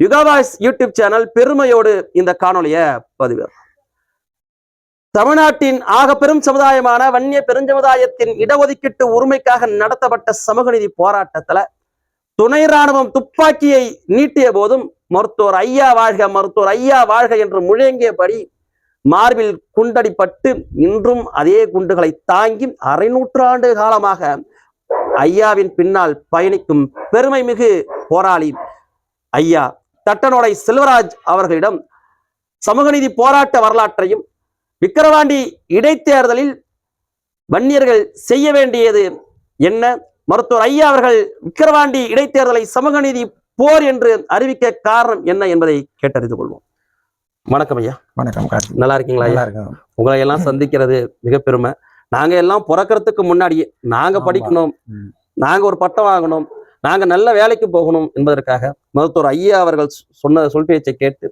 யுகாவாய்ஸ் YouTube channel பெருமையோடு இந்த காணொலியை பதிவு. தமிழ்நாட்டின் ஆக பெரும் சமுதாயமான வன்னிய பெருஞ்சமுதாயத்தின் இடஒதுக்கீட்டு உரிமைக்காக நடத்தப்பட்ட சமூக நீதி போராட்டத்துல துணை ராணுவம் துப்பாக்கியை நீட்டிய போதும் மருத்துவர் ஐயா வாழ்க மருத்துவர் ஐயா வாழ்க என்று முழங்கியபடி மார்பில் குண்டடிப்பட்டு இன்றும் அதே குண்டுகளை தாங்கி அரை நூற்றாண்டு காலமாக ஐயாவின் பின்னால் பயணிக்கும் பெருமை மிகு போராளி ஐயா தட்டனோடை செல்வராஜ் அவர்களிடம் சமூக நீதி போராட்ட வரலாற்றையும் விக்கிரவாண்டி இடைத்தேர்தலில் வன்னியர்கள் செய்ய வேண்டியது என்ன? மருத்துவர் ஐயா அவர்கள் விக்கிரவாண்டி இடைத்தேர்தலை சமூக நீதி போர் என்று அறிவிக்க காரணம் என்ன என்பதை கேட்டறிந்து கொள்வோம். வணக்கம் ஐயா. வணக்கம் நல்லா இருக்கீங்களா ஐயா? நல்லா இருக்கும். உங்களை எல்லாம் சந்திக்கிறது மிக பெருமை. நாங்க எல்லாம் பிறக்கறதுக்கு முன்னாடியே நாங்க. படிக்கணும். நாங்க ஒரு பட்டம் வாங்கணும். நாங்க நல்ல வேலைக்கு போகணும் என்பதற்காக மருத்துவர் ஐயா அவர்கள் சொன்ன சொல் பேச்சை கேட்டு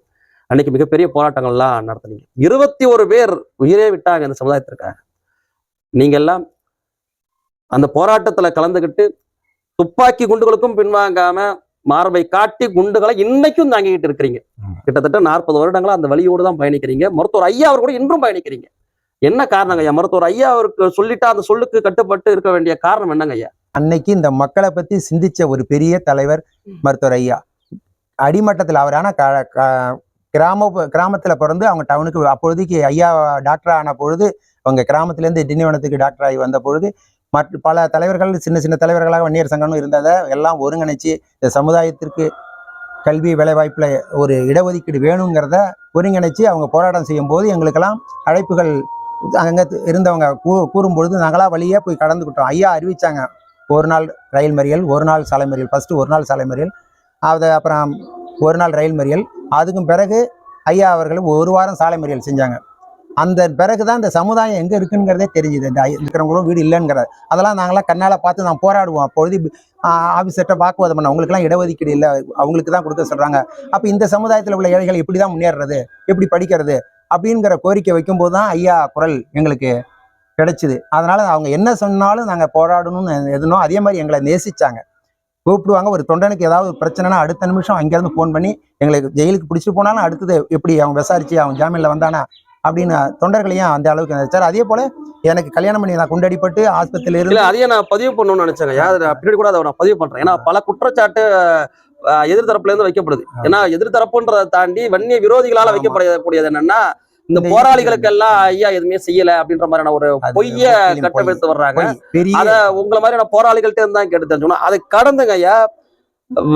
அன்னைக்கு மிகப்பெரிய போராட்டங்கள்லாம் நடத்துனீங்க. இருபத்தி ஒரு பேர் உயிரே விட்டாங்க இந்த சமுதாயத்திற்காக. நீங்க எல்லாம் அந்த போராட்டத்துல கலந்துக்கிட்டு துப்பாக்கி குண்டுகளுக்கும் பின்வாங்காம மார்பை காட்டி குண்டுகளை இன்னைக்கும் தாங்கிக்கிட்டு இருக்கிறீங்க. கிட்டத்தட்ட நாற்பது வருடங்களா அந்த வழியோடு தான் பயணிக்கிறீங்க. மருத்துவர் ஐயா அவர் கூட இன்றும் பயணிக்கிறீங்க. என்ன காரணங்க ஐயா? மருத்துவர் ஐயா அவருக்கு சொல்லிட்டா அந்த சொல்லுக்கு கட்டுப்பட்டு இருக்க வேண்டிய காரணம் என்னங்க ஐயா? அன்னைக்கு இந்த மக்களை பத்தி சிந்திச்ச ஒரு பெரிய தலைவர் மருத்துவர் ஐயா. அடிமட்டத்தில் அவர் ஆனா க- கிராம கிராமத்துல பிறந்து அவங்க டவுனுக்கு அப்பொழுதைக்கு ஐயா டாக்டர் ஆன பொழுது அவங்க கிராமத்திலேருந்து திண்டிவனத்துக்கு டாக்டர் ஆகி வந்த பொழுது மற்ற பல தலைவர்கள் சின்ன சின்ன தலைவர்களாக வன்னியர் சங்கம்னு இருந்ததை எல்லாம் ஒருங்கிணைச்சு இந்த சமுதாயத்திற்கு கல்வி வேலைவாய்ப்புல ஒரு இடஒதுக்கீடு வேணுங்கிறத ஒருங்கிணைச்சு அவங்க போராட்டம் செய்யும் போது எங்களுக்கெல்லாம் அழைப்புகள் அங்கே இருந்தவங்க கூ கூறும்பொழுது நாங்களா வழியே போய் கடந்துக்கிட்டோம் ஐயா அறிவிச்சாங்க. ஒரு நாள் ரயில் மறியல் ஒரு நாள் சாலை மறியல். ஃபஸ்ட்டு ஒரு நாள் சாலை மறியல். அது அப்புறம் ஒரு நாள் ரயில் மறியல். அதுக்கும் பிறகு ஐயா அவர்கள் ஒரு வாரம் சாலை மறியல் செஞ்சாங்க. அந்த பிறகு தான் இந்த சமுதாயம் எங்கே இருக்குங்கிறதே தெரிஞ்சுது. இந்த இருக்கிறவங்களும் வீடு இல்லைங்கிறது அதெல்லாம் நாங்களாம் கண்ணால் பார்த்து நான் போராடுவோம். அப்பொழுது ஆஃபீஸர்கிட்ட வாக்குவாதம் பண்ண அவங்களுக்குலாம் இடஒதுக்கீடு இல்லை. அவங்களுக்கு தான் கொடுக்க சொல்கிறாங்க அப்போ இந்த சமுதாயத்தில் உள்ள ஏழைகள் எப்படி தான் முன்னேறுறது எப்படி படிக்கிறது? அப்படிங்கிற கோரிக்கை வைக்கும்போது தான் ஐயா குரல் எங்களுக்கு கிடைச்சிது. அதனால அவங்க என்ன சொன்னாலும் நாங்கள் போராடணும்னு எதுனோ அதே மாதிரி எங்களை நேசிச்சாங்க. கூப்பிடுவாங்க ஒரு தொண்டனுக்கு ஏதாவது ஒரு பிரச்சனைனா அடுத்த நிமிஷம் அங்கேருந்து ஃபோன் பண்ணி எங்களுக்கு ஜெயிலுக்கு பிடிச்சிட்டு போனாலும் அடுத்தது எப்படி அவன் விசாரிச்சு அவன் ஜாமீனில் வந்தானா அப்படின்னு தொண்டர்களையும் அந்த அளவுக்கு நினைச்சார். அதே போல எனக்கு கல்யாணம் பண்ணி நான் குண்டடிப்பட்டு ஆஸ்பத்திரியில இருந்து அதையே நான் பதிவு பண்ணணும்னு நினைச்சேங்க. ஐயா அதை பின்னாடி கூட அதை நான் பதிவு பண்றேன். ஏன்னா பல குற்றச்சாட்டு அஹ், எதிர்த்தரப்புல இருந்து வைக்கப்படுது. ஏன்னா எதிர்த்தரப்புன்றதை தாண்டி வன்னிய விரோதிகளால. வைக்கப்படக்கூடியது என்னன்னா இந்த போராளிகளுக்கு எல்லாம் ஐயா எதுவுமே செய்யல அப்படின்ற மாதிரியான ஒரு பொய்ய. கட்டமைத்து வர்றாங்க. அத உங்களை மாதிரியான போராளிகள்ட்ட இருந்து கேட்டு தெரிஞ்சுக்கணும். அதை கடந்துங்க ஐயா.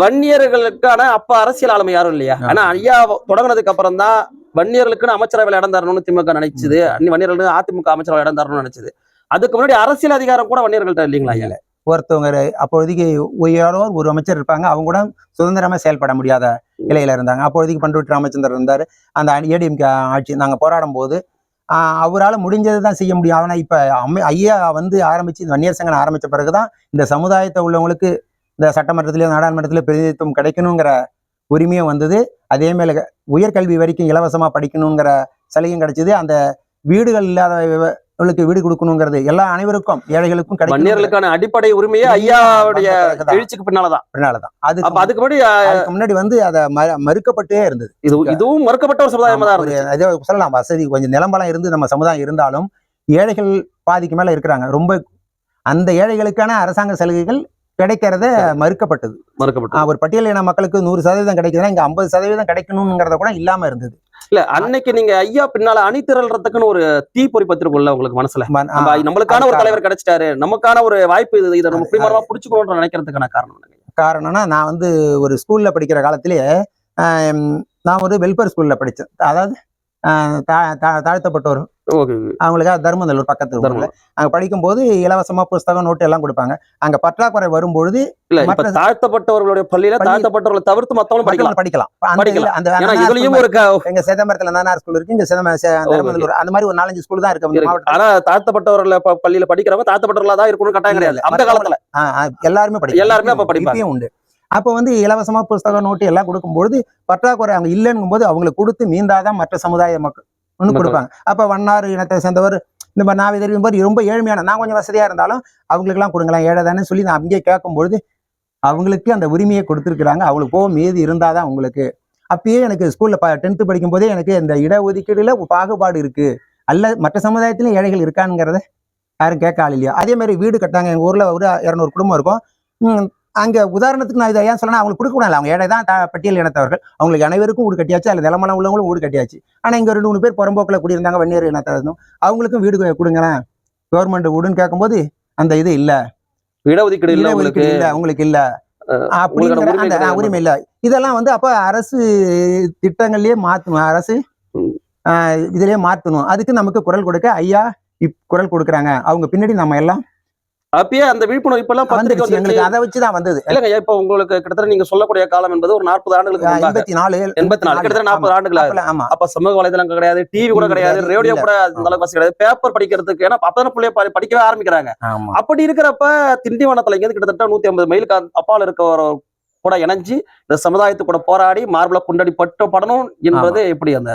வன்னியர்களுக்கான அப்ப அரசியல் ஆளுமை யாரும் இல்லையா. ஆனா ஐயா தொடங்குனதுக்கு அப்புறம் தான் வன்னியர்களுக்குன்னு அமைச்சரவையில் இடம் தரணும்னு திமுக நினைச்சது. அன்னி வன்னியர்களுக்கு அதிமுக அமைச்சரவை இடம் தரணும்னு நினைச்சது. அதுக்கு முன்னாடி அரசியல் அதிகாரம் கூட வன்னியர்கள்ட்ட இல்லைங்களா ஐயா? ஒருத்தவங்க ஒரு யாரோ ஒரு அமைச்சர் இருப்பாங்க. அவங்க கூட சுதந்திரமா செயல்பட முடியாத இலையில இருந்தாங்க. அப்போதைக்கு பண்ருட்டி ராமச்சந்திரன் இருந்தார். அந்த ஏடிஎம்கே ஆட்சி நாங்கள் போராடும் போது அவரால் முடிஞ்சது தான் செய்ய முடியும். ஆனால் இப்போ அம்மை ஐயா வந்து ஆரம்பித்து இந்த வன்னியர் சங்கம் பிறகு தான் இந்த சமுதாயத்தை உள்ளவங்களுக்கு இந்த சட்டமன்றத்திலேயோ நாடாளுமன்றத்திலே பிரதிநிதித்துவம் கிடைக்கணுங்கிற உரிமையும் வந்தது. அதே மேல உயர்கல்வி வரைக்கும் இலவசமாக படிக்கணுங்கிற சலுகையும் கிடைச்சது. அந்த வீடுகள் இல்லாத இல்லாதவர்களுக்கு வீடு கொடுக்கணுங்கிறது எல்லா அனைவருக்கும் ஏழைகளுக்கும் வன்னியர்களுக்கான அடிப்படை உரிமையே ஐயாவுடைய எழுச்சிக்கு பின்னாலதான். பின்னாலதான். அது அதுக்கு முன்னாடி முன்னாடி வந்து அதை மறுக்கப்பட்டே இருந்தது. இது இதுவும் மறுக்கப்பட்ட ஒரு சமுதாயமா தான் இதோ சொல்லலாம். வசதி கொஞ்சம் நிலம்பலம் இருந்து நம்ம சமுதாயம் இருந்தாலும் ஏழைகள் பாதிக்கு மேல இருக்கிறாங்க. ரொம்ப அந்த ஏழைகளுக்கான அரசாங்க சலுகைகள் கிடைக்கிறத மறுக்கப்பட்டது. மறுக்கப்பட்ட ஆஹ் ஒரு பட்டியலின மக்களுக்கு நூறு சதவீதம் கிடைக்குதுன்னா இங்க ஐம்பது சதவீதம் கிடைக்கணுங்கிறத கூட இல்லாம இருந்தது. இல்ல அன்னைக்கு நீங்க ஐயா பின்னால அணி திரள்றதுக்குன்னு ஒரு தீப்பொறி பத்திரிக்குள்ள உங்களுக்கு மனசுல. நம்மளுக்கான ஒரு. தலைவர் கிடைச்சிட்டாரு. நமக்கான ஒரு வாய்ப்பு இது இதை நம்ம பிடிமரமா புடிச்சுக்கணும்னு நினைக்கிறதுக்கான காரணம்? காரணம்னா நான் வந்து ஒரு ஸ்கூல்ல படிக்கிற காலத்திலேயே நான் ஒரு வெல்ஃபேர் ஸ்கூல்ல படித்தேன் அதாவது தா- தா- தாழ்த்தப்பட்டோர். அவங்களுக்காக தர்மநல்லூர் பக்கத்து ஊர்ல. அங்க படிக்கும்போது இலவசமா புஸ்தகம் நோட்டு எல்லாம் கொடுப்பாங்க. அங்க பற்றாக்குறை வரும்பொழுது தாழ்த்தப்பட்டவர்களுடைய பள்ளியில பள்ளி- தாழ்த்தப்பட்டவர்களை தவிர்த்து மத்தவங்களும் படிக்கலாம். படிக்கலாம். அந்த இதுலயும் ஒரு எங்க சிதம்பரத்துல நானார் ஸ்கூல் இருக்கு. இங்க சே- தர்மநல்லூர். அந்த மாதிரி ஒரு நாலஞ்சு ஸ்கூல் தான் இருக்கு. இந்த ஆனா தாழ்த்தப்பட்டவர்கள பள்ளியில படிக்கிறவங்க தாழ்த்தப்பட்டவர்களா தான் இருக்கணும்னு கட்டாயம் கிடையாது. அந்த காலத்துல. எல்லாருமே படிக்கலாம் எல்லாருமே அப்ப படிப்பாங்க. உண்டு. அப்ப வந்து இலவசமா புஸ்தகம் நோட்டு எல்லாம் கொடுக்கும்போது பற்றாக்குறை அவங்க இல்லைங்கும் போது அவங்களுக்கு கொடுத்து மீந்தாதான் மற்ற சமுதாய மக்கள் மக்கள். கொடுப்பாங்க. அப்ப வண்ணார் இனத்தை சேர்ந்தவர் இந்த மாதிரி நான் தெரியும் போது ரொம்ப ஏழ்மையான நான் கொஞ்சம் வசதியா இருந்தாலும் அவங்களுக்கெல்லாம் கொடுங்களேன் ஏழை தானே சொல்லி நான் அங்கேயே கேட்கும்பொழுது அவங்களுக்கு அந்த உரிமையை கொடுத்துருக்குறாங்க. அவங்களுக்கு போக மீதி இருந்தாதான் உங்களுக்கு அப்பயே எனக்கு ஸ்கூல்ல டென்த்து படிக்கும் போதே எனக்கு இந்த இடஒதுக்கீடுல பாகுபாடு இருக்கு. அல்ல மற்ற சமுதாயத்திலும் ஏழைகள் இருக்காங்கிறத யாரும் கேட்க ஆள் இல்லையா? அதே மாதிரி வீடு கட்டாங்க எங்க ஊர்ல ஒரு இரநூறு குடும்பம் இருக்கும். அங்க உதாரணத்துக்கு நான் இதை ஏன் சொல்லணும் அவங்களுக்கு கொடுக்க கூடாது அவங்க தான் பட்டியல் இனத்தவர்கள். அவங்களுக்கு அனைவருக்கும் வீடு கட்டியாச்சு அல்லது நிலமலம் உள்ளவங்களும் வீடு கட்டியாச்சு. ஆனா இங்க ரெண்டு மூணு பேர் புறம்போக்கில் குடியிருந்தாங்க வன்னியர் இனத்தவர்களும் அவங்களுக்கும் வீடு கொடுங்களேன். கவர்மெண்ட் வீடுன்னு கேட்கும்போது அந்த இது இல்ல. இடஒதுக்கீடு இல்ல உங்களுக்கு? இடஒதுக்கீடு இல்ல உங்களுக்கு இல்ல. அப்படிங்கிற அந்த. உரிமை இல்ல. இதெல்லாம் வந்து அப்ப அரசு திட்டங்கள்லயே மாத்தணும் அரசு இதுலயே மாத்தணும். அதுக்கு நமக்கு குரல் கொடுக்க ஐயா இப் குரல் கொடுக்குறாங்க. அவங்க பின்னாடி நம்ம எல்லாம் அப்பயே அந்த விழிப்புணர்வு இப்ப எல்லாம் வந்துருச்சு. எங்களுக்கு அதை வச்சுதான் வந்தது. இல்லங்க இப்ப உங்களுக்கு கிட்டத்தட்ட நீங்க சொல்லக்கூடிய காலம் என்பது ஒரு நாற்பது ஆண்டுகளுக்கு எண்பத்தி நாலு எண்பத்தி நாலு கிட்டத்தட்ட நாற்பது ஆண்டுகள். ஆமா, அப்ப சமூக வலைதளங்கள் கிடையாது டிவி கூட கிடையாது ரேடியோ. கூட அந்த அளவுக்கு வசதி கிடையாது. பேப்பர் படிக்கிறதுக்கு ஏன்னா அப்பதான் பிள்ளைய படி- படிக்கவே ஆரம்பிக்கிறாங்க. அப்படி இருக்கிறப்ப திண்டிவனத்துல இங்க கிட்டத்தட்ட நூத்தி ஐம்பது மைலுக்கு அப்பால் இருக்க ஒரு கூட இணைஞ்சு இந்த சமுதாயத்து கூட போராடி மார்பல குண்டடி பட்டு படணும் என்பது எப்படி அந்த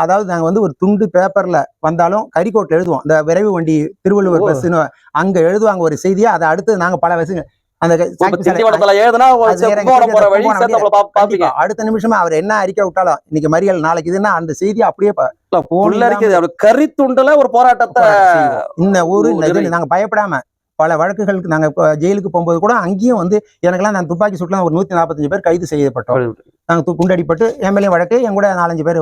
அதாவது நாங்க வந்து ஒரு துண்டு பேப்பர்ல வந்தாலும் கரிக்கோட்ல எழுதுவோம் இந்த விரைவு வண்டி திருவள்ளுவர். பஸ்ன்னு அங்க எழுதுவாங்க ஒரு செய்தியா அதை அடுத்து நாங்க பல வருஷம் அந்த க- இப்ப சாக்கி சாலை- திண்டிவனத்துல ஏதுனா ஒரு அது வேற கும்பகோணம் போற எங்க வழி கும்பகோணம் சேர்த்து பாப்பீங்க கண்டிப்பா. அடுத்த நிமிஷமா அவர் என்ன அறிக்கை விட்டாலும் இன்னைக்கு மறியல் நாளைக்கு இதுன்னா அந்த செய்தி அப்படியே கரித்துண்டுல ஒரு போராட்டத்தை. இந்த ஊரு நாங்க பயப்படாம பல வழக்குகளுக்கு நாங்க இப்ப ஜெயிலுக்கு போகும்போது கூட அங்கேயும் வந்து எனக்கெல்லாம் நான் துப்பாக்கி சுட்டுலாம் ஒரு நூத்தி நாற்பத்தஞ்சு பேர் கைது செய்யப்பட்டோம். நாங்க து- குண்டடிப்பட்டு எம்எல்ஏ வழக்கு என் கூட நாலஞ்சு பேர்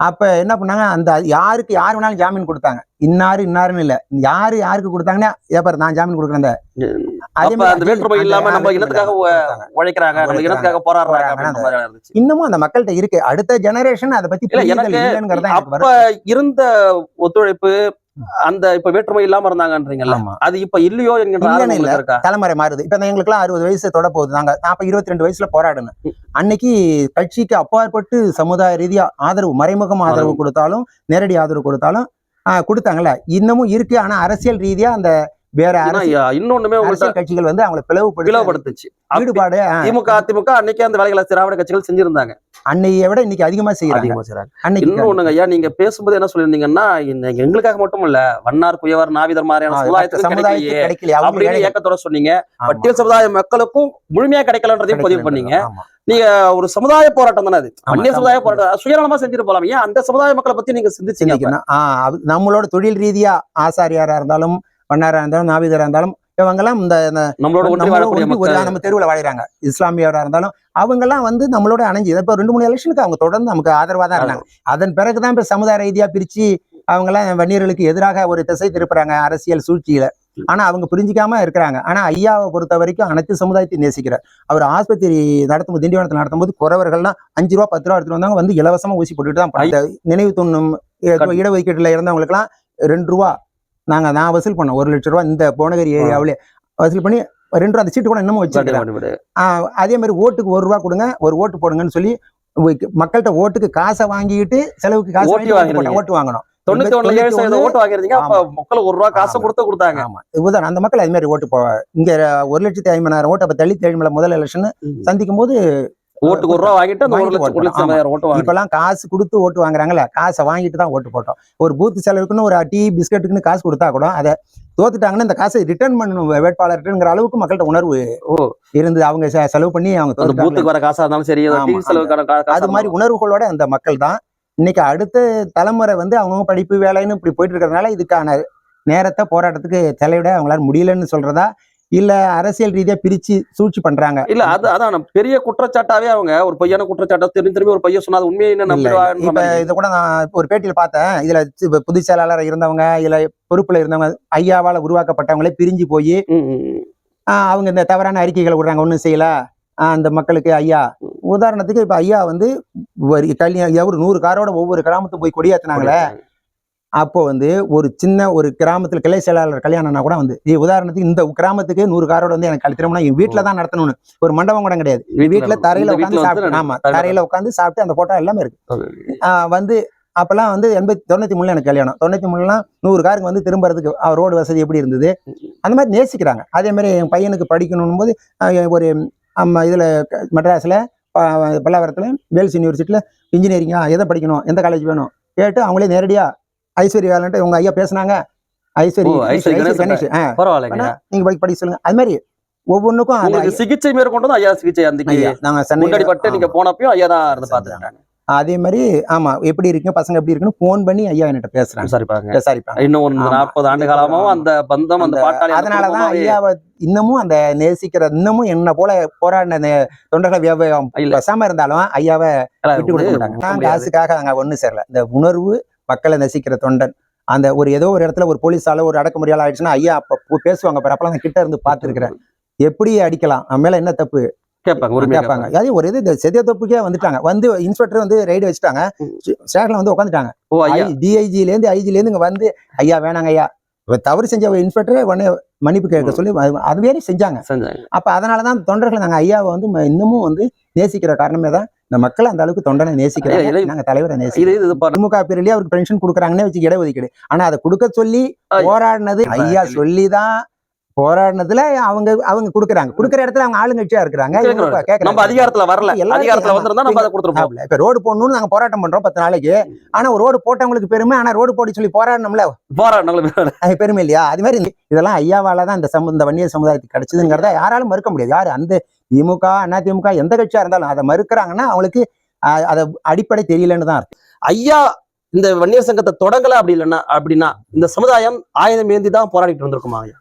அப்ப என்ன பண்ணாங்க அந்த யாருக்கு யார் வேணாலும் ஜாமீன் கொடுத்தாங்க. இன்னாரு இன்னாருன்னு இல்ல. யாரு யாருக்கு கொடுத்தாங்கன்னா ஏப்பாரு நான் ஜாமீன் கொடுக்குறேன் இன்னமும் அந்த மக்கள்கிட்ட இருக்கு. அடுத்த ஜெனரேஷன் அதை பத்தி. இருந்த ஒத்துழைப்பு அந்த இப்ப வேற்றுமை இல்லாம இருந்தாங்கன்றீங்கல்ல? அது இப்ப இல்லையோ என்கிற தலைமுறை மாறுது. இப்ப எங்களுக்கு எல்லாம் அறுபது வயசு தொட போகுது. நாங்க நான் இருபத்தி ரெண்டு வயசுல போராடினேன். அன்னைக்கு கட்சிக்கு அப்பாற்பட்டு சமுதாய ரீதியா ஆதரவு மறைமுகம் ஆதரவு ஆதரவு. கொடுத்தாலும் நேரடி ஆதரவு கொடுத்தாலும் ஆஹ், கொடுத்தாங்கல்ல. இன்னமும் இருக்கு. ஆனா அரசியல் ரீதியா அந்த வேற இன்னொன்னுமே கட்சிகள் வந்து அவங்களை பிளவுபடுத்தி பிளவுபடுத்துச்சு. ஈடுபாடு திமுக அதிமுக அன்னைக்கே அந்த வேலைகளை திராவிட கட்சிகள் செஞ்சிருந்தாங்க. அன்னையை விட இன்னைக்கு அதிகமா செய்யறாங்க அதிகமா செய்றாங்க. அன்னைக்கு இன்னும் ஒண்ணுங்க ஐயா நீங்க பேசும்போது என்ன சொல்லியிருந்தீங்கன்னா எங்களுக்காக மட்டும் இல்ல வண்ணார் குயவர் நாவிதர் மாதிரியான சமுதாயத்துக்கு கிடைக்கல அப்படின்னு ஏழைகள். இயக்கத்தோட சொன்னீங்க. பட்டியல் சமுதாய மக்களுக்கும் முழுமையா கிடைக்கலன்றதையும் பதிவு பண்ணீங்க. ஆமா. ஒரு சமுதாய போராட்டம் தானே அது? வன்னிய சமுதாய. போராட்டம். சுயநலமா செஞ்சுட்டு போலாம். ஏன் அந்த சமுதாய மக்களை பத்தி நீங்க சிந்திச்சீங்க நம்மளோட தொழில் ரீதியா ஆசாரியாரா இருந்தாலும் பண்ணாரா இருந்தாலும் நாவிதரா இருந்தாலும் இவங்கெல்லாம் இந்த நம்ம தெருவில் வாழுறாங்க. இஸ்லாமியரா இருந்தாலும் அவங்க எல்லாம் வந்து நம்மளோட அணைஞ்சு இப்போ ரெண்டு மூணு எலெக்ஷனுக்கு அவங்க தொடர்ந்து நமக்கு ஆதரவா தான் இருந்தாங்க. அதன் பிறகுதான் இப்ப சமுதாய ரீதியா பிரிச்சு அவங்க எல்லாம் வன்னியர்களுக்கு எதிராக ஒரு திசை திருப்புறாங்க அரசியல் சூழ்ச்சியில. ஆனா அவங்க புரிஞ்சிக்காம இருக்கிறாங்க. ஆனா ஐயாவை பொறுத்த வரைக்கும் அனைத்து சமுதாயத்தையும் நேசிக்கிறார் அவர் ஆஸ்பத்திரி நடத்தும் திண்டிவனத்தில் நடத்தும்போது குறவர்கள்லாம் அஞ்சு ரூபா பத்து ரூபா எடுத்துட்டு வந்தாங்க. வந்து இலவசமா ஊசி போட்டுட்டு தான் நினைவு துண்ணும் இடஒதுக்கீட்டுல இருந்தவங்களுக்குலாம் ரெண்டு ரூபா நாங்க நான் வசூல் பண்ணோம் ஒரு லட்ச ரூபா இந்த புவனகிரி ஏரியாவிலே வசூல் பண்ணி ரெண்டு ரூபா அந்த சீட்டு கூட இன்னமும். ஆஹ் அதே மாதிரி ஓட்டுக்கு ஒரு ரூபா கொடுங்க ஒரு ஓட்டு போடுங்கன்னு சொல்லி மக்கள்கிட்ட ஓட்டுக்கு காசை வாங்கிட்டு செலவுக்கு காசு ஓட்டு வாங்கணும். தொண்ணூத்தி ஓட்டு வாங்கிருந்தீங்க. மக்கள் ஒரு ரூபா காசு. கொடுத்து கொடுத்தாங்க. ஆமா. இதுதான் அந்த மக்கள் அது மாதிரி ஓட்டு போ இங்க ஒரு லட்சத்தி ஐம்பதாயிரம் ஓட்டு அப்ப தள்ளி தேழிமலை முதல் எலெக்ஷன். சந்திக்கும் போது ஓட்டுக்கு ஒரு ரூபா வாங்கிட்டு அந்த ஒரு லட்சம் ஓட்டு இப்பெல்லாம் காசு கொடுத்து ஓட்டு வாங்குறாங்கல்ல காசை வாங்கிட்டு தான் ஓட்டு போட்டோம். ஒரு பூத் செலவுக்குன்னு ஒரு டீ பிஸ்கட்டுக்குன்னு காசு கொடுத்தா கூட அதை தோத்துட்டாங்கன்னா இந்த காசை ரிட்டர்ன் பண்ணணும் வேட்பாளர்கிட்டங்கிற அளவுக்கு மக்கள்கிட்ட உணர்வு ஓ. இருந்து அவங்க செலவு பண்ணி அவங்க. பூத்துக்கு வர காசா இருந்தாலும் சரி அது மாதிரி உணர்வுகளோட அந்த மக்கள் தான். இன்னைக்கு அடுத்த தலைமுறை வந்து அவங்க படிப்பு வேலைன்னு இப்படி போயிட்டு இருக்கிறதுனால இதுக்கான நேரத்தை போராட்டத்துக்கு செலவிட அவங்களால முடியலன்னு சொல்றதா இல்ல அரசியல் ரீதியா பிரிச்சு சூழ்ச்சி பண்றாங்க. இல்ல அது அதான் பெரிய குற்றச்சாட்டாவே அவங்க ஒரு பொய்யான குற்றச்சாட்டை திரும்பி திரும்பி ஒரு பையன் சொன்னா உண்மையை என்ன இப்ப இத கூட நான் ஒரு பேட்டியில பார்த்தேன். இதுல பொதுச் செயலாளர் இருந்தவங்க இதுல பொறுப்புல இருந்தவங்க ஐயாவால உருவாக்கப்பட்டவங்களே பிரிஞ்சு போய் அவங்க இந்த தவறான அறிக்கைகளை விடுறாங்க ஒண்ணும் செய்யல. அந்த மக்களுக்கு ஐயா. உதாரணத்துக்கு இப்ப ஐயா வந்து ஒரு கல்யாணம் எவ்வளவு நூறு காரோட ஒவ்வொரு கிராமத்துக்கும் போய் கொடியேத்துனாங்களே. அப்போ வந்து ஒரு சின்ன ஒரு கிராமத்துல கிளை செயலாளர் கல்யாணம்னா கூட வந்து உதாரணத்துக்கு இந்த கிராமத்துக்கு நூறு காரோட வந்து எனக்கு திருமணம் என் வீட்டுல தான் நடத்தணும்னு. ஒரு மண்டபம் கூட கிடையாது. வீட்டுல தரையில உட்காந்து சாப்பிட்டு ஆமா தரையில உட்காந்து சாப்பிட்டு அந்த போட்டோ எல்லாமே இருக்கு. வந்து அப்பெல்லாம் வந்து எண்பத்தி தொண்ணூத்தி மூணுல எனக்கு கல்யாணம். தொண்ணூத்தி மூணுலாம் நூறு காருக்கு வந்து திரும்புறதுக்கு ரோடு வசதி எப்படி இருந்தது? அந்த மாதிரி நேசிக்கிறாங்க. அதே மாதிரி என் பையனுக்கு படிக்கணும் போது ஒரு இதுல மெட்ராஸ்ல பல்லாவரத்துல வேல்ஸ் யூனிவர்சிட்டியில இன்ஜினியரிங்கா எதை படிக்கணும் எந்த காலேஜ் வேணும் கேட்டு அவங்களே நேரடியா ஐஸ்வர்யா வேலன்ட்டு உங்க ஐயா பேசுனாங்க. ஐஸ்வரி. கணேஷ் நீங்க படி படிக்க சொல்லுங்க. அது மாதிரி ஒவ்வொன்றுக்கும் அந்த உங்களுக்கு சிகிச்சை மேற்கொண்டதும் ஐயா சிகிச்சை ஐயா நாங்க சென்னை முன்னாடிப்பட்டு நீங்க போனப்பயும் ஐயா தான் இருந்து பாத்துருக்காங்க அதே மாதிரி ஆமா எப்படி இருக்குங்க பசங்க எப்படி இருக்குன்னு ஃபோன் பண்ணி ஐயா என்கிட்ட பேசுறாங்க. சரிப்பாங்க விசாரிப்பாங்க. இன்னும் ஒரு. நாற்பது ஆண்டு காலமாவும் அந்த பந்தம் அந்த அந்த- அந்த அதனாலதான் ஐயாவை இன்னமும் அந்த நேசிக்கிற இன்னமும் என்ன போல போராடின அந்த தொண்டர்களை வியாபாரம். பேசாம இருந்தாலும் ஐயாவை விட்டு கொடுக்க மாட்டாங்க. காசுக்காக அங்க ஒண்ணு சேரல. இந்த உணர்வு மக்களை நேசிக்கிற தொண்டன். அந்த ஒரு ஏதோ ஒரு இடத்துல ஒரு போலீஸால ஒரு அடக்குமுறையால ஆயிடுச்சுன்னா ஐயா அப்ப பேசுவாங்க பாரு. அப்பெல்லாம் கிட்ட இருந்து பாத்துருக்கிறேன் எப்படி அடிக்கலாம்? அவன் மேல என்ன தப்பு? கேட்பாங்க உரிமை கேட்பாங்க. அதே ஒரு இது இந்த செதிய தப்புக்கே வந்துட்டாங்க. வந்து இன்ஸ்பெக்டர் வந்து ரைடு வச்சுட்டாங்க. ம். ஸ்டேஷன்ல வந்து உட்காந்துட்டாங்க டிஐஜில இருந்து ஐஜில இருந்து இங்க வந்து ஐயா வேணாங்க ஐயா தவறு செஞ்ச இன்ஸ்பெக்டர் உடனே மன்னிப்பு கேட்க. சொல்லி அது- அதுவே செஞ்சாங்க. அப்ப அதனாலதான் தொண்டர்கள் நாங்க ஐயாவை வந்து இன்னமும் வந்து நேசிக்கிற காரணமே தான் இந்த மக்கள் அந்த அளவுக்கு தொண்டனை நேசிக்கிறாங்க. இதை- நாங்க தலைவரை நேசிக்கிறோம். திமுக பேரிலேயே அவருக்கு பென்ஷன் கொடுக்குறாங்கன்னே வச்சு இடஒதுக்கீடு. ஆனா அதை கொடுக்க சொல்லி. போராடினது ஐயா. சொல்லிதான் போராடினதுல அவங்க அவங்க கொடுக்குறாங்க. கொடுக்குற இடத்துல அவங்க ஆளுங்கட்சியா இருக்கிறாங்க. நம்ம அதிகாரத்துல வரல. அதிகாரத்துல. வந்திருந்தா நம்ம அதை கொடுத்துருப்போம். இப்ப ரோடு போடணும்னு நாங்க போராட்டம் பண்றோம் பத்து நாளைக்கு. ஆனா ஒரு ரோடு போட்டவங்களுக்கு பெருமை ஆனா ரோடு போட சொல்லி போராடணும்ல போராட்டம் அது பெருமை இல்லையா? அது மாதிரி இதெல்லாம் ஐயாவால தான் இந்த சமு இந்த வன்னியர் சமுதாயத்துக்கு கிடைச்சதுங்கிறத யாராலும் மறுக்க முடியாது. யாரு? அந்த திமுக அண்ணா திமுக எந்த கட்சியா இருந்தாலும் அதை மறுக்கிறாங்கன்னா அவங்களுக்கு அத அடிப்படை தெரியலன்னு தான் அர்த்தம். ஐயா இந்த வன்னியர் சங்கத்தை தொடங்கல அப்படி இல்லைன்னா அப்படின்னா இந்த சமுதாயம் ஆயுதம் ஏந்தி தான் போராடிட்டு இருந்திருக்குமா ஐயா?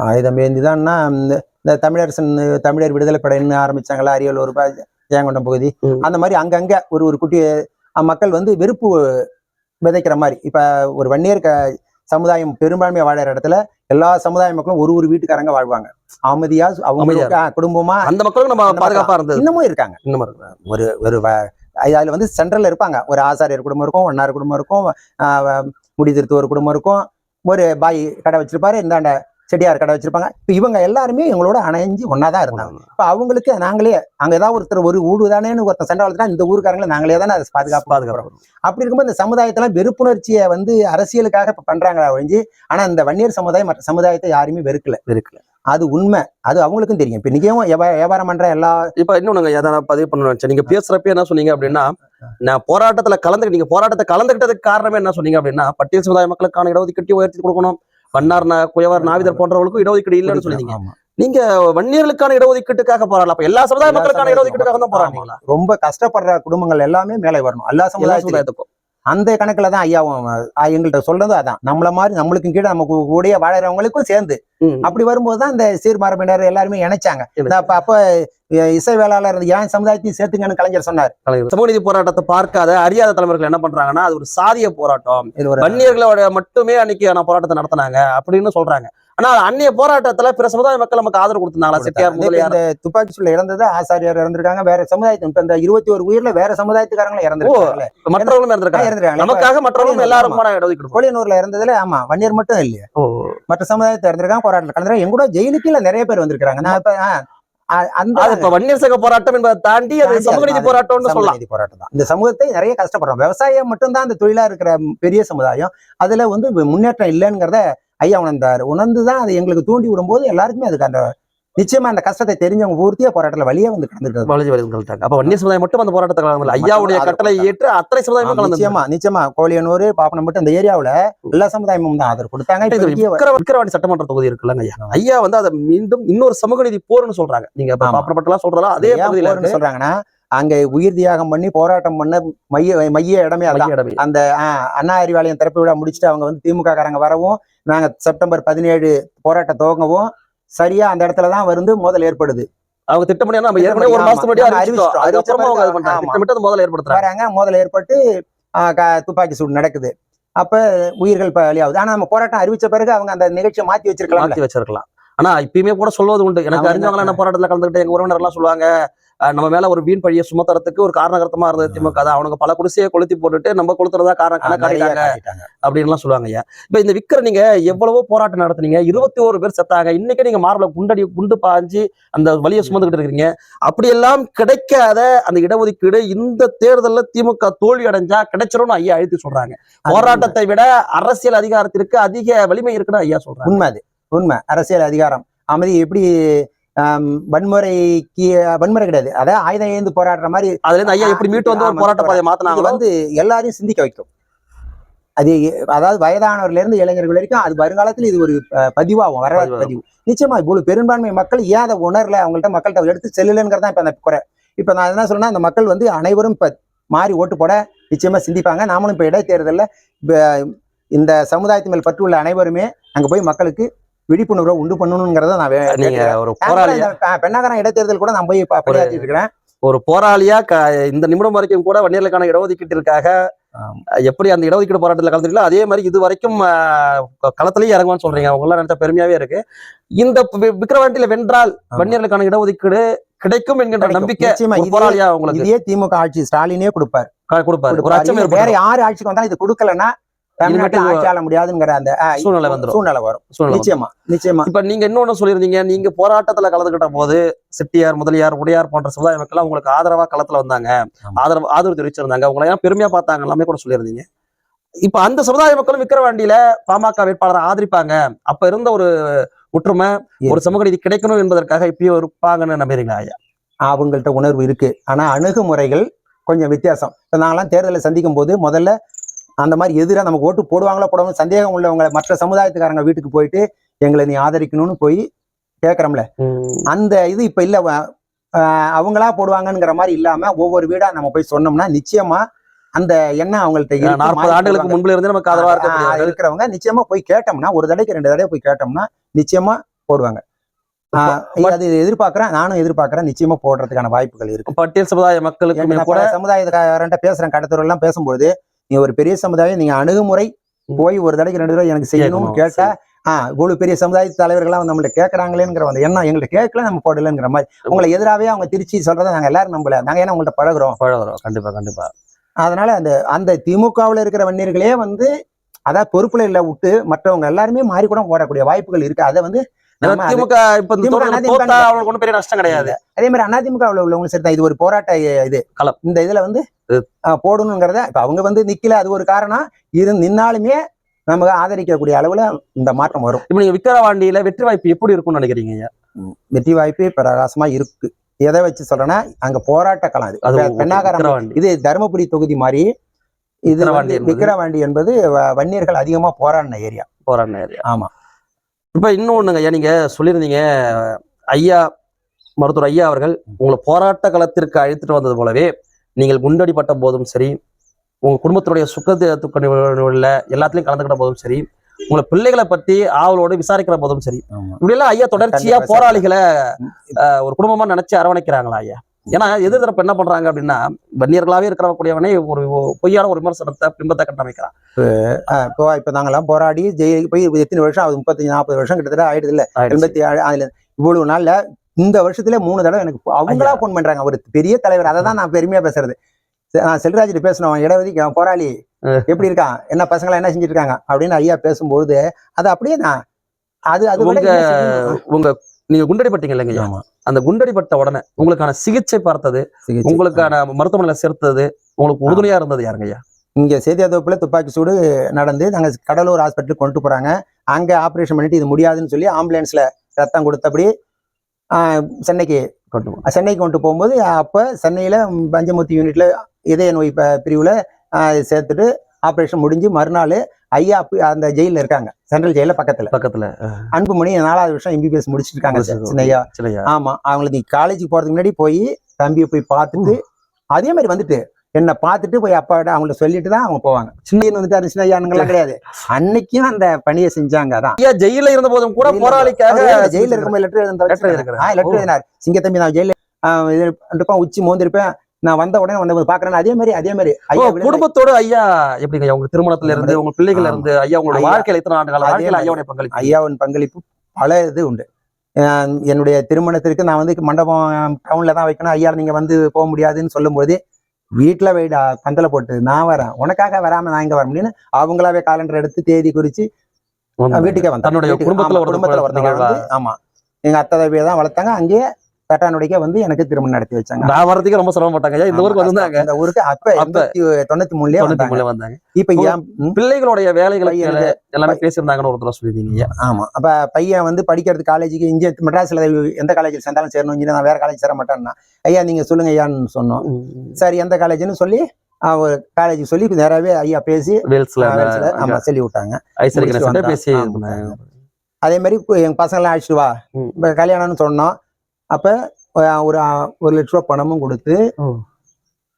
ஆயுதம் ஏந்தி தான்னா இந்த தமிழரசன் தமிழர் விடுதலை படைன்னு ஆரம்பிச்சாங்களா அரியலூர் ப- ஜெயங்கொண்டம் பகுதி. அந்த மாதிரி அங்கங்க ஒரு ஒரு குட்டி மக்கள் வந்து வெறுப்பு விதைக்கிற மாதிரி. இப்ப ஒரு வன்னியர் க சமுதாயம் பெரும்பான்மையா வாழற இடத்துல எல்லா சமுதாய மக்களும் ஒரு ஒரு வீட்டுக்காரங்க வாழ்வாங்க. அமைதியா அவங்க குடும்பமா அந்த மக்களும் நம்ம பாதுகாப்பா இருந்தது. இன்னமும் இருக்காங்க. இன்னும் இருக்கு. ஒரு ஒரு அதுல வந்து சென்ட்ரல்ல இருப்பாங்க. ஒரு ஆசாரியர் குடும்பம் இருக்கும் ஒன்னார் குடும்பம் இருக்கும் முடி திருத்துவர் குடும்பம் இருக்கும். ஒரு பாய் கடை வச்சிருப்பாரு இந்தாண்ட செட்டியார் கடை வச்சிருப்பாங்க. இப்ப இவங்க எல்லாருமே எங்களோட அணைஞ்சு ஒன்னாதான் இருந்தாங்க. இப்ப அவங்களுக்கு நாங்களே அங்க ஏதாவது ஒருத்தர் ஒரு ஊடு தானேன்னு ஒருத்தர் சண்டை வளர்த்துனா இந்த ஊருக்காரங்களை நாங்களே தானே அதை பாதுகாப்பு பாதுகாப்பு அப்படி இருக்கும்போது இந்த சமுதாயத்துல வெறுப்புணர்ச்சியை வந்து அரசியலுக்காக இப்ப பண்றாங்களா ஒழிஞ்சு ஆனா இந்த வன்னியர் சமுதாயம் மற்ற சமுதாயத்தை யாருமே வெறுக்கல. இருக்குல்ல அது உண்மை. அது அவங்களுக்கும் தெரியும். இப்ப இன்னைக்கும் வியாபா- வியாபாரம் பண்ற எல்லா இப்ப இன்னொன்னு எதனா பதிவு பண்ண நினைச்சேன். நீங்க பேசுறப்ப என்ன சொன்னீங்க அப்படின்னா நான் போராட்டத்துல கலந்துக்கிட்டு நீங்க போராட்டத்தை கலந்துக்கிட்டதுக்கு காரணமே என்ன சொன்னீங்க அப்படின்னா பட்டியல் சமுதாய மக்களுக்கான இடஒதுக்கீட்டை உயர்த்தி கொடுக்கணும். நா- குயவர் நாவிதர் போன்றவர்களுக்கும் இடஒதுக்கீடு இல்லைன்னு ஆமா. நீங்க வன்னியர்களுக்கான இடஒதுக்கீட்டுக்காக போராடலாம் அப்ப எல்லா சமுதாய மக்களுக்கான இடஒதுக்கீட்டுக்காக தான் போராடுறீங்களா ரொம்ப கஷ்டப்படுற குடும்பங்கள் எல்லாமே மேலே வரணும். எல்லா சமுதாயத்துக்கும். அந்த கணக்குல தான் ஐயாவும் எங்கள்கிட்ட சொல்றது அதான். நம்மள மாதிரி நம்மளுக்கும் கீழே நமக்கு கூடயே வாழறவங்களுக்கும் சேர்ந்து. அப்படி வரும்போது தான் இந்த சீர்மரபினர் எல்லாருமே இணைச்சாங்க. அப்ப அப்ப இசை வேளாளர் என் சமுதாயத்தையும் சேர்த்துங்கன்னு கலைஞர் சொன்னார். சமூக நீதி போராட்டத்தை பார்க்காத அறியாத தலைவர்கள் என்ன பண்றாங்கன்னா அது ஒரு சாதிய போராட்டம். இது ஒரு வன்னியர்களோட மட்டுமே அன்னைக்கு போராட்டத்தை நடத்தினாங்க அப்படின்னு சொல்றாங்க. ஆனா அன்னைய போராட்டத்துல பிற சமுதாய மக்கள் நமக்கு ஆதரவு கொடுத்திருந்தாங்களா? செட்டியார் முதலியார். துப்பாக்கி சூழல இறந்தது ஆசாரியார் இறந்திருக்காங்க. வேற சமுதாயத்து இப்ப இந்த இருபத்தி ஒரு உயிர்ல வேற சமுதாயத்துக்காரங்களும் இறந்திருக்காங்க. மற்றவர்களும் இருந்திருக்காங்க இறந்திருக்காங்க நமக்காக இடஒதுக்கீடு கொடுப்போம். கோழியனூர்ல இறந்ததுல ஆமா வன்னியர் மட்டும் இல்லையா. மற்ற சமுதாயத்தை இறந்திருக்காங்க போராட்டத்தில் கலந்துருக்காங்க. எங்க கூட ஜெயிலுக்கு நிறைய பேர் வந்திருக்காங்க நான் இப்ப வன்னியர் சங்க போராட்டம் என்பதை தாண்டி அது தாண்டி சமூக நீதி அது போராட்டம்னு சொல்லலாம். போராட்டம் தான். இந்த சமூகத்தை நிறைய கஷ்டப்படுறோம். விவசாயம் மட்டும்தான் அந்த தொழிலா இருக்கிற பெரிய சமுதாயம். அதுல வந்து முன்னேற்றம் இல்லைங்கிறத ஐயா உணர்ந்தாரு. உணர்ந்துதான் அதை எங்களுக்கு தூண்டி விடும்போது எல்லாருக்குமே அதுக்கு அந்த நிச்சயமா அந்த கஷ்டத்தை தெரிஞ்சவங்க பூர்த்தியா போராட்டத்துல வழியே வந்து கலந்துருக்காங்க வலிஞ்சு வருதுன்னு அப்ப வன்னியர் சமுதாயம் மட்டும் அந்த போராட்டத்தை கலந்து ஐயாவுடைய கட்டளை ஏற்று அத்தனை சமுதாயமும் கலந்து நிச்சயமா நிச்சயமா. கோழியனூர் பாப்பனம் மட்டும் இந்த ஏரியாவுல எல்லா சமுதாயமும் தான் ஆதரவு கொடுத்தாங்க. இப்ப இங்கே விக்கிரவா- விக்கிரவாண்டி சட்டமன்ற தொகுதி இருக்குல்லங்க ஐயா. ஐயா வந்து அதை மீண்டும் இன்னொரு சமூக நீதி போர்னு சொல்றாங்க. நீங்க. பாப்பனப்பட்டெல்லாம் சொல்றதா அதே சொல்றாங்கன்னா அங்க உயிர் தியாகம் பண்ணி போராட்டம் பண்ண மைய மைய இடமே அதான். அந்த ஆஹ், அண்ணா அறிவாலயம் திறப்பு விழா முடிச்சுட்டு அவங்க வந்து திமுக காரங்க வரவும் நாங்க செப்டம்பர் பதினேழு போராட்டம் துவங்கவும் சரியா அந்த இடத்துல தான் வந்து மோதல் ஏற்படுது. அவங்க திட்டம் பண்ணி நம்ம ஏற்கனவே ஒரு முன்னாடி முதல்ல ஏற்படுத்துறாங்க. வராங்க. மோதல் ஏற்பட்டு துப்பாக்கி சூடு நடக்குது. அப்ப உயிர்கள் பலியாகுது ஆனா நம்ம போராட்டம் அறிவிச்ச பிறகு அவங்க அந்த நிகழ்ச்சியை மாத்தி வச்சிருக்கலாம் மாத்தி வச்சிருக்கலாம். ஆனா இப்பயுமே கூட சொல்வது உண்டு. எனக்கு அறிஞ்சவங்க என்ன போராட்டத்துல கலந்துக்கிட்டு எங்க உறவினர் எல்லாம் சொல்லுவாங்க நம்ம மேல ஒரு வீண் பழியை சுமத்துறதுக்கு ஒரு காரணகர்த்தமா இருந்தது திமுக. தான் அவனுக்கு பல குடிசையை கொளுத்தி போட்டுட்டு நம்ம கொளுத்துறதா காரணம் கணக்காடிட்டாங்க. அப்படின்னு சொல்லுவாங்க ஐயா. இப்ப இந்த விக்கிர நீங்க எவ்வளவோ போராட்டம் நடத்துனீங்க. இருபத்தி ஒரு பேர் செத்தாங்க. இன்னைக்கு நீங்க மார்பல குண்டடி குண்டு பாஞ்சு அந்த வலியை சுமந்துகிட்டு இருக்கீங்க அப்படியெல்லாம் கிடைக்காத அந்த இடஒதுக்கீடு இந்த தேர்தல்ல திமுக தோல்வி அடைஞ்சா கிடைச்சிரும்னு ஐயா அழுத்தி சொல்றாங்க. போராட்டத்தை விட அரசியல் அதிகாரத்திற்கு அதிக வலிமை இருக்குன்னு ஐயா சொல்றாங்க. உண்மை அது. உண்மை. அரசியல் அதிகாரம். அமைதி எப்படி வன்முறைக்கு வன்முறை கிடையாது. அதாவது ஆயுதம் ஏந்து போராடுற மாதிரி அதுல இருந்து ஐயா எப்படி மீட்டு வந்து ஒரு போராட்ட பாதையை இது மாத்தினாங்களோ வந்து எல்லாரையும் சிந்திக்க வைக்கும். அது அதாவது வயதானவர்ல இருந்து இளைஞர்கள் வரைக்கும் அது வருங்காலத்தில் இது ஒரு பதிவாகும் வரலாற்று பதிவாகும். பதிவு. நிச்சயமா இவ்வளவு பெரும்பான்மை மக்கள் ஏன் அதை உணரல அவங்கள்ட்ட மக்கள்கிட்ட எடுத்து செல்லலங்கிறதா இப்ப அந்த குறை. இப்ப நான் என்ன சொல்றேன்னா அந்த மக்கள் வந்து அனைவரும் இப்ப மாறி ஓட்டு போட நிச்சயமா சிந்திப்பாங்க. நாமளும் இப்ப இடைத்தேர்தல்ல இப்ப இந்த சமுதாயத்து மேல் பற்று உள்ள அனைவருமே அங்க போய் மக்களுக்கு விழிப்புணர்வை உண்டு பண்ணணுங்கிறத நான் நீங்க. ஒரு போராளியா பெண்ணாகரம் இடைத்தேர்தல் கூட நான் போய் பணியாற்றிட்டு இருக்கிறேன் ஒரு போராளியா இந்த நிமிடம் வரைக்கும் கூட வன்னியர்களுக்கான இடஒதுக்கீட்டிற்காக. எப்படி அந்த இடஒதுக்கீடு போராட்டத்தில் கலந்துருக்கீங்களோ அதே மாதிரி இது வரைக்கும் களத்திலேயே இறங்குவான்னு சொல்றீங்க அவங்க எல்லாம் நினைச்சா பெருமையாவே இருக்கு இந்த வி- விக்கிரவாண்டியில வென்றால். வன்னியர்களுக்கான இடஒதுக்கீடு கிடைக்கும் என்கின்ற. நம்பிக்கை போராளியா உங்களுக்கு இதே திமுக ஆட்சி ஸ்டாலினே கொடுப்பார் கொடுப்பாரு வேற யாரு ஆட்சிக்கு வந்தாலும் இது கொடுக்கலன்னா தமிழ்நாட்டில் ஆட்சி ஆள முடியாதுங்கிற அந்த சூழ்நிலை வந்துரும். சூழ்நிலை வரும். நிச்சயமா நிச்சயமா. இப்ப நீங்க இன்னொன்னு சொல்லியிருந்தீங்க நீங்க போராட்டத்துல கலந்துகிட்ட போது செட்டியார் முதலியார் உடையார் போன்ற சமுதாய மக்கள் உங்களுக்கு ஆதரவா களத்துல வந்தாங்க. ஆதரவு ஆதரவு தெரிவிச்சிருந்தாங்க. உங்களை எல்லாம் பெருமையா பார்த்தாங்க எல்லாமே கூட சொல்லியிருந்தீங்க. இப்ப அந்த சமுதாய மக்களும் விக்கிரவாண்டியில பாமக வேட்பாளரை ஆதரிப்பாங்க. அப்ப இருந்த ஒரு ஒற்றுமை ஒரு சமூக நீதி கிடைக்கணும் என்பதற்காக இப்பயும் இருப்பாங்கன்னு நம்புறீங்களா ஐயா? அவங்கள்ட்ட உணர்வு இருக்கு. ஆனா அணுகுமுறைகள் கொஞ்சம் வித்தியாசம். இப்ப நாங்கெல்லாம் தேர்தலை சந்திக்கும் போது முதல்ல அந்த மாதிரி எதிராக நமக்கு ஓட்டு போடுவாங்களோ போடாமல் சந்தேகம் உள்ளவங்க மற்ற சமுதாயத்துக்காரங்க வீட்டுக்கு போயிட்டு எங்களை நீ ஆதரிக்கணும்னு போய் கேட்கறோம்ல அந்த இது இப்ப இல்ல. அவங்களா போடுவாங்கங்கிற மாதிரி இல்லாம ஒவ்வொரு வீடா நம்ம போய் சொன்னோம்னா நிச்சயமா அந்த எண்ணம் அவங்கள்ட்ட. நாற்பது ஆண்டுகளுக்கு போடுவாங்க. முன்புல இருந்து நமக்கு ஆதரவா இருக்க இருக்கிறவங்க நிச்சயமா போய் கேட்டோம்னா ஒரு தடவைக்கு ரெண்டு தடவை போய் கேட்டோம்னா நிச்சயமா போடுவாங்க. அது எதிர்பார்க்கறேன் நானும் எதிர்பார்க்கறேன் நிச்சயமா போடுறதுக்கான வாய்ப்புகள் இருக்கு. பட்டியல் சமுதாய மக்களுக்குமே நான் கூட சமுதாயக்காரன்ட்ட பேசுறேன் கடத்தூர் எல்லாம் பேசும்போது நீ ஒரு பெரிய சமுதாயம் நீங்க அணுகுமுறை போய் ஒரு தடவைக்கு ரெண்டு தடவை எனக்கு கேட்கணும். கேட்டா ஆஹ் இவ்வளவு பெரிய சமுதாய தலைவர்கள்லாம் நம்மள்ட்ட கேட்கறாங்களேங்கிற அந்த எண்ணம் எங்கள்ட்ட கேட்கல நம்ம போடலங்கிற மாதிரி. உங்களை எதிராவே அவங்க திருச்சி சொல்றதை நாங்க எல்லாரும் நம்பல. நாங்க ஏன்னா உங்கள்ட்ட பழகுறோம். பழகுறோம். கண்டிப்பா கண்டிப்பா. அதனால அந்த அந்த திமுகவுல இருக்கிற வன்னியர்களே வந்து அதான் பொறுப்புல இல்ல விட்டு மற்றவங்க எல்லாருமே மாறி கூட ஓடக்கூடிய வாய்ப்புகள் இருக்கு. அதை வந்து திமுக இப்ப அதிமுக அவங்களுக்கு பெரிய நஷ்டம் கிடையாது. அதே மாதிரி அதிமுகவில் உள்ளவங்களும் சரி தான். இது ஒரு போராட்ட இது களம். இந்த இதுல வந்து இது. போடணுங்கிறத இப்ப அவங்க வந்து நிக்கல. அது ஒரு காரணம். இரு நின்னாலுமே நமக்கு ஆதரிக்கக்கூடிய அளவுல இந்த மாற்றம் வரும். இப்ப நீங்க விக்கிரவாண்டியில வெற்றி வாய்ப்பு எப்படி இருக்கும்னு நினைக்கிறீங்க வெற்றி வாய்ப்பு பிரகாசமா இருக்கு. எதை வச்சு சொல்றேன்னா அங்க போராட்ட களம் அது. பெண்ணாகரம். இது தருமபுரி தொகுதி மாதிரி இது விக்கிரவாண்டி என்பது- வன்னியர்கள் அதிகமா போராடின ஏரியா. போராடின ஏரியா. ஆமா. இப்ப இன்னொன்னுங்க ஐயா நீங்க சொல்லியிருந்தீங்க ஐயா மருத்துவர் ஐயா அவர்கள் உங்களை போராட்ட களத்திற்கு அழைத்துட்டு வந்தது போலவே நீங்கள் குண்டடிப்பட்ட போதும் சரி உங்க குடும்பத்தினுடைய சுக்க துக்க நிகழ்வுகள்ல எல்லாத்துலயும் கலந்துக்கிட்ட போதும் சரி உங்களை பிள்ளைகளை பத்தி ஆவலோடு விசாரிக்கிற போதும் சரி. இப்படி எல்லாம் ஐயா தொடர்ச்சியா போராளிகளை ஒரு குடும்பமா நினைச்சு அரவணைக்கிறாங்களா ஐயா? ஏன்னா எதிர்த்தரப்பு என்ன பண்றாங்க அப்படின்னா வன்னியர்களாவே இருக்கிறவக்கூடியவனே ஒரு பொய்யான ஒரு விமர்சனத்தை பிம்பத்தை கட்டமைக்கிறான். இப்போ இப்ப நாங்கெல்லாம் போராடி ஜெயிலுக்கு போய் எத்தனை வருஷம் ஆகுது? முப்பத்தஞ்சு நாற்பது வருஷம் கிட்டத்தட்ட ஆயிடுது இல்ல. எண்பத்தி அதுல இவ்வளவு நாள்ல இந்த வருஷத்துல மூணு தடவை எனக்கு அவங்களா ஐயா. போன் பண்றாங்க. ஒரு பெரிய தலைவர் அதை தான் நான் பெருமையா பேசுறது. நான் செல்வராஜ் பேசணும். அவன் இடஒதுக்கி போராளி. எப்படி இருக்கான்? என்ன பசங்களா என்ன செஞ்சுட்டு இருக்காங்க? அப்படின்னு ஐயா பேசும்போது அது அப்படியே நான் அது அது உங்க. உங்க நீங்க குண்டடிப்பட்டீங்க இல்லைங்க. அந்த குண்டடிப்பட்ட உடனே உங்களுக்கான சிகிச்சை பார்த்தது. உங்களுக்கான மருத்துவமனையில சேர்த்தது உங்களுக்கு உறுதுணையா இருந்தது யாருங்க ஐயா இங்க சேத்தியாத்தோப்புல துப்பாக்கி சூடு நடந்து நாங்க கடலூர் ஹாஸ்பிட்டலுக்கு கொண்டு போறாங்க அங்க ஆபரேஷன் பண்ணிட்டு இது முடியாதுன்னு சொல்லி ஆம்புலன்ஸ்ல ரத்தம் கொடுத்தபடி சென்னைக்கு கொண்டு. சென்னைக்கு கொண்டு போகும்போது அப்போ சென்னையில் பஞ்சமூர்த்தி யூனிட்ல இதய நோய் பிரிவுல சேர்த்துட்டு ஆப்ரேஷன் முடிஞ்சு மறுநாள் ஐயா அந்த ஜெயிலில் இருக்காங்க. சென்ட்ரல் ஜெயிலில் பக்கத்தில். பக்கத்துல. அன்புமணி நாலாவது வருஷம் எம்பிபிஎஸ் முடிச்சிட்டு இருக்காங்க முடிச்சிருக்காங்க. சின்னையா. ஆமா அவங்களுக்கு காலேஜுக்கு போறதுக்கு முன்னாடி போய் தம்பியை போய் பார்த்துட்டு அதே மாதிரி வந்துட்டு என்னை பார்த்துட்டு போய் அப்பாட்ட அவங்கள்ட்ட சொல்லிட்டு தான் அவங்க போவாங்க. சின்னையன் வந்துட்டு சின்னையானுங்கெல்லாம் கிடையாது. அன்னைக்கும் அந்த பணியை செஞ்சாங்க அதான். ஐயா ஜெயில இருந்த போதும் கூட போராளிக்காக ஜெயில இருக்கும்போது. லெட்டர் எழுதினார். சிங்கத்தம்பி நான் ஜெயில இருப்பேன் உச்சி மோந்திருப்பேன். நான் வந்த உடனே வந்து பாக்குறேன் அதே மாதிரி அதே மாதிரி ஐயா குடும்பத்தோட ஐயா எப்படிங்க? ஐயா உங்க திருமணத்துல இருந்து உங்க பிள்ளைகள்ல இருந்து ஐயா உங்களோட. வாழ்க்கையில இத்தனை ஆண்டு கால அதே வாழ்க்கையில மாதிரி. ஐயாவுடைய பங்களிப்பு? ஐயாவின் பங்களிப்பு பல இது உண்டு. என்னுடைய திருமணத்திற்கு நான் வந்து மண்டபம் டவுன்ல தான் வைக்கணும். ஐயா நீங்க வந்து போக முடியாதுன்னு சொல்லும்போது வீட்டுல வைடா பந்தல போட்டு நான் வரேன். உனக்காக வராம நான் இங்க வர முடியும்னு அவங்களாவே காலண்டர் எடுத்து தேதி குறிச்சு. வீட்டுக்கே வீட்டுக்கு- குடும்பத்துல குடும்பத்துல ஒருத்தவங்க ஆமா. எங்க அத்தை தம்பியை தான் வளர்த்தாங்க. அங்கேயே தட்டானுடைக்க வந்து எனக்கு திருமணம் நடத்தி வச்சாங்க. நான் வரதுக்கு ரொம்ப சிரமப்பட்டாங்க. இந்த ஊருக்கு வந்தாங்க இந்த ஊருக்கு அப்ப தொண்ணூத்தி மூணுலயே தொண்ணூத்தி வந்தாங்க. மூணுல வந்தாங்க. இப்ப ம், பிள்ளைகளுடைய பையனுக்கு எல்லாமே பேசியிருந்தாங்கன்னு ஒரு தடவை சொல்லியிருந்தீங்க ஆமா. அப்ப பையன் வந்து படிக்கிறது காலேஜுக்கு இங்கே மெட்ராஸ்ல எந்த காலேஜில் சேர்ந்தாலும் சேரணும் இங்கே நான் வேற காலேஜ் சேர மாட்டேன்னா ஐயா நீங்க சொல்லுங்க ஐயான்னு சொன்னோம். சரி எந்த காலேஜ்னு சொல்லி ஒரு காலேஜ் சொல்லி நேராவே ஐயா பேசி வேல்ஸ்ல ஆமா சொல்லி விட்டாங்க. பேசி. அதே மாதிரி எங்க பசங்களாம் அழைச்சிட்டு வா. கல்யாணம்னு சொன்னோம். அப்ப ஒரு ஒரு லட்ச ரூபா பணமும் கொடுத்து.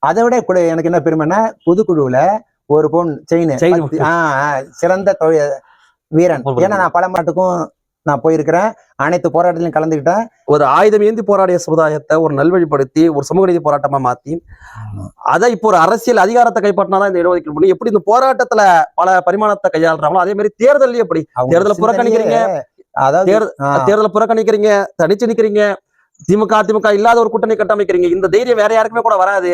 அதை விட கூட எனக்கு என்ன பெருமைன்னா பொதுக்குழுவுல ஒரு பொன் செயின் Chain. சிறந்த தொழில் வீரன். ஏன்னா நான் பல மாட்டுக்கும் நான் போயிருக்கிறேன் அனைத்து போராட்டத்திலையும் கலந்துக்கிட்டேன் ஒரு ஆயுதம் ஏந்தி போராடிய சமுதாயத்தை ஒரு நல்வழிப்படுத்தி ஒரு சமூக நீதி போராட்டமா மாத்தி அதை இப்போ ஒரு அரசியல் அதிகாரத்தை கைப்பற்றினாதான் இந்த இடஒதுக்கீடு முடியும் எப்படி இந்த போராட்டத்துல பல பரிமாணத்தை கையாளுறாங்களோ அதே மாதிரி தேர்தலையும் எப்படி தேர்தலை புறக்கணிக்கிறீங்க. அதாவது தேர்தல் தேர்தலை புறக்கணிக்கிறீங்க தனிச்சு நிக்கிறீங்க திமுக அதிமுக இல்லாத ஒரு கூட்டணி கட்டமைக்கிறீங்க. இந்த தைரியம் வேற யாருக்குமே கூட வராது.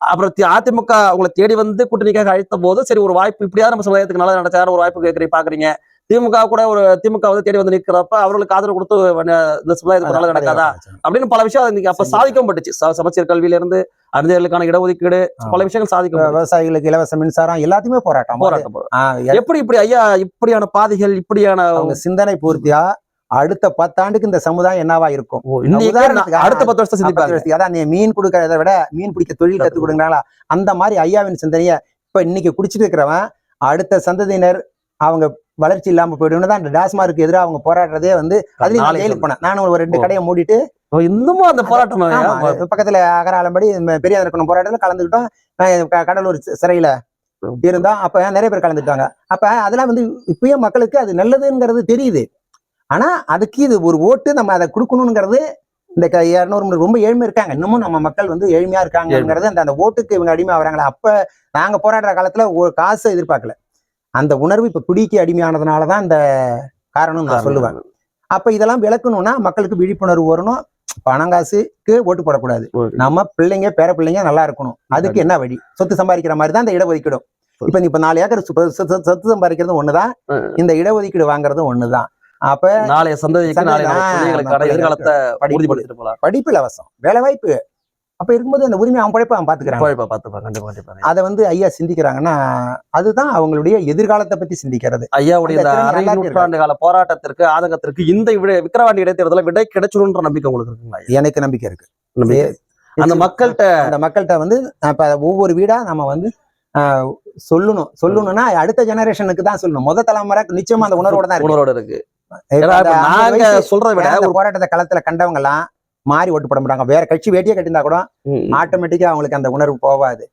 அப்புறம் அதிமுக உங்களை தேடி வந்து கூட்டணிக்காக அழைத்த போது சரி ஒரு வாய்ப்பு இப்படியாவது நம்ம சமுதாயத்துக்கு நல்லா நடச்சாரு ஒரு வாய்ப்பு கேட்கறீங்க பாக்குறீங்க திமுக கூட ஒரு திமுக வந்து தேடி வந்து நிக்கிறப்ப அவர்களுக்கு ஆதரவு கொடுத்து இந்த சமுதாயத்துக்கு நல்லா நடக்காதா? அப்படின்னு பல விஷயம் இன்னைக்கு அப்ப சரி. சாதிக்கவும் பட்டுச்சு. சமச்சீர் கல்வியில இருந்து அறிஞர்களுக்கான இடஒதுக்கீடு பல விஷயங்கள் சாதிக்கும் விவசாயிகளுக்கு இலவச மின்சாரம் எல்லாத்தையுமே போராட்டம். போராட்டம் எப்படி இப்படி ஐயா இப்படியான பாதைகள் இப்படியான சிந்தனை பூர்த்தியா அடுத்த பத்தாண்டுக்கு இந்த சமுதாயம் என்னவா இருக்கும்? அடுத்த பத்து வருஷம் சிந்திப்பாங்க. அதான் நீ மீன் கொடுக்கறத விட மீன் பிடிக்க தொழில் கத்து கொடுங்களாங்களா அந்த மாதிரி ஐயாவின் சிந்தனைய இப்ப இன்னைக்கு குடிச்சிட்டு இருக்கிறவன் அடுத்த சந்ததியினர் அவங்க வளர்ச்சி இல்லாம போயிடும்னு தான் டாஸ்மார்க்கு எதிராக அவங்க போராடுறதே வந்து அதுலயும் நான் ஜெயிலுக்கு போனேன். நானும் ஒரு ரெண்டு. கடையை மூடிட்டு இன்னமும் அந்த போராட்டம்? பக்கத்துல அகராலம்படி பெரியார் இருக்கணும் போராட்டத்துல கலந்துக்கிட்டோம். கடலூர் சிறையில இருந்தோம். அப்ப நிறைய பேர் கலந்துட்டாங்க அப்ப அதெல்லாம் வந்து இப்பயும் மக்களுக்கு அது நல்லதுங்கிறது தெரியுது. ஆனா அதுக்கு இது ஒரு ஓட்டு நம்ம அதை கொடுக்கணுங்கிறது இந்த இருநூறு ரொம்ப ஏழ்மை இருக்காங்க. இன்னமும் நம்ம மக்கள் வந்து ஏழ்மையா இருக்காங்கங்கிறது அந்த அந்த ஓட்டுக்கு இவங்க அடிமை ஆகுறாங்களா? அப்ப நாங்க போராடுற காலத்துல ஒரு காசை எதிர்பார்க்கல. அந்த உணர்வு இப்ப குடிக்கு அடிமையானதுனாலதான் இந்த காரணம் நான் சொல்லுவேன். அப்ப இதெல்லாம் விளக்கணும்னா மக்களுக்கு விழிப்புணர்வு வரணும். பணங்காசுக்கு ஓட்டு போடக்கூடாது. நம்ம பிள்ளைங்க பேர பிள்ளைங்க நல்லா இருக்கணும். அதுக்கு என்ன வழி? சொத்து சம்பாதிக்கிற மாதிரி தான் இந்த இடஒதுக்கீடும். இப்ப நீ இப்ப நாலு ஏக்கர் சொத்து சம்பாதிக்கிறதும் ஒண்ணுதான். இந்த இடஒதுக்கீடு வாங்குறதும் ஒண்ணுதான். அப்ப நாளைய சந்ததிக்கு சந்ததி- நாளைய எதிர்காலத்தை படிப்பு. உறுதிப்படுத்திட்டு போலாம். படிப்பு இலவசம் வேலை வாய்ப்பு. அப்ப இருக்கும்போது அந்த உரிமை அவன் படைப்பை பாத்துக்கிறான். போய்ப்பா பாத்துப்பா கண்டிப்பா கண்டிப்பா. அதை வந்து ஐயா சிந்திக்கிறாங்கன்னா அதுதான் அவங்களுடைய எதிர்காலத்தை பத்தி சிந்திக்கிறது. ஐயாவுடைய அரை நூற்றாண்டு கால போராட்டத்திற்கு ஆதங்கத்திற்கு இந்த விட விக்கிரவாண்டி இடைத்தேர்தல விடை கிடைச்சிடும்ன்ற நம்பிக்கை உங்களுக்கு இருக்குங்களா? எனக்கு நம்பிக்கை இருக்கு. அந்த மக்கள்கிட்ட அந்த மக்கள்கிட்ட வந்து இப்ப ஒவ்வொரு வீடா நம்ம வந்து சொல்லணும். சொல்லணும்னா அடுத்த ஜெனரேஷனுக்கு தான் சொல்லணும். முத தலைமுறை நிச்சயமா அந்த உணர்வோட தான் உணர்வோட இருக்கு. நாங்க சொல்றதை விட ஒரு போராட்டத்தை களத்துல கண்டவங்க எல்லாம் மாறி ஓட்டு போட மாட்டாங்க. வேற கட்சி வேட்டியே கட்டியிருந்தா கூட ஆட்டோமேட்டிக்கா அவங்களுக்கு அந்த உணர்வு போவாது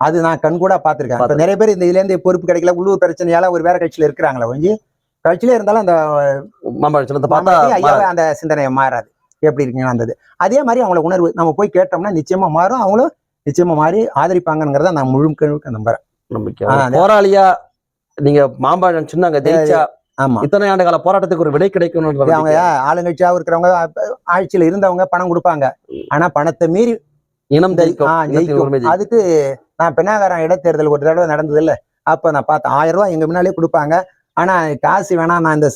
அது நான் கண்கூடா பாத்திருக்கேன். நிறைய பேர் இந்த இதுல இருந்து பொறுப்பு கிடைக்கல உள்ளூர் பிரச்சனையால ஒரு வேற கட்சியில இருக்கிறாங்களா ஒழிஞ்சு கட்சியில இருந்தாலும் அந்த அந்த சிந்தனையை மாறாது. எப்படி இருக்கீங்கன்னா அந்த இது. அதே மாதிரி அவங்கள உணர்வு நம்ம போய் கேட்டோம்னா நிச்சயமா மாறும். அவங்களும் நிச்சயமா மாறி ஆதரிப்பாங்கிறத நான் முழுக்க நம்புறேன். ஒரு அது- போராளியா நீங்க மாம்பழம் சின்ன அங்க ஜெயிச்சா ஆமா. இத்தனை ஆண்டு கால போராட்டத்துக்கு ஒரு விடை கிடைக்கணும்ன்ற இது அவங்க. ஆளுங்கட்சியா இருக்கிறவங்க ஆட்சியில இருந்தவங்க பணம் கொடுப்பாங்க. ஆனா பணத்தை மீறி இனம். அதுக்கு நான் பெண்ணாகரம் இடைத்தேர்தல் ஒரு தடவை நடந்தது இல்ல அப்ப நான் பார்த்தேன். ஆயிரம் ரூபாய் எங்க முன்னாலே கொடுப்பாங்க. ஆனா காசு வேணாம் நான் இந்த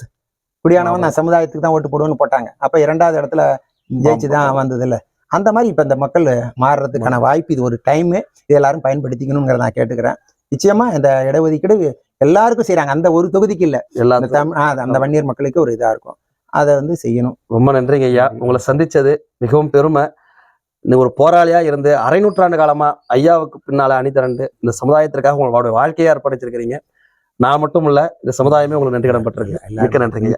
குடியானவன் நான் சமுதாயத்துக்கு தான் ஓட்டு போடுவேன்னு போட்டாங்க. அப்ப இரண்டாவது இடத்துல ஜெயிச்சு தான் வந்தது இல்ல அந்த மாதிரி இப்ப இந்த மக்கள் மாறுறதுக்கான வாய்ப்பு இது ஒரு டைம் இது எல்லாரும் பயன்படுத்திக்கணுங்கிறத நான் கேட்டுக்கிறேன். நிச்சயமா இந்த இடஒதுக்கீடு எல்லாருக்கும் செய்றாங்க. அந்த ஒரு தொகுதிக்கு இல்ல. ஆ, அந்த வன்னியர் மக்களுக்கு ஒரு இதா இருக்கும். அதை வந்து செய்யணும். ரொம்ப நன்றிங்க ஐயா. உங்களை சந்திச்சது மிகவும் பெருமை. நீ ஒரு போராளியா இருந்து அரை நூற்றாண்டு காலமா ஐயாவுக்கு பின்னால அணி திரண்டு இந்த சமுதாயத்திற்காக உங்களோட வாழ்க்கையை அர்ப்பணிச்சிருக்கிறீங்க. நான் மட்டும் இல்ல இந்த சமுதாயமே உங்களுக்கு நன்றி கடன் பட்டிருக்கு மிக்க நன்றிங்க.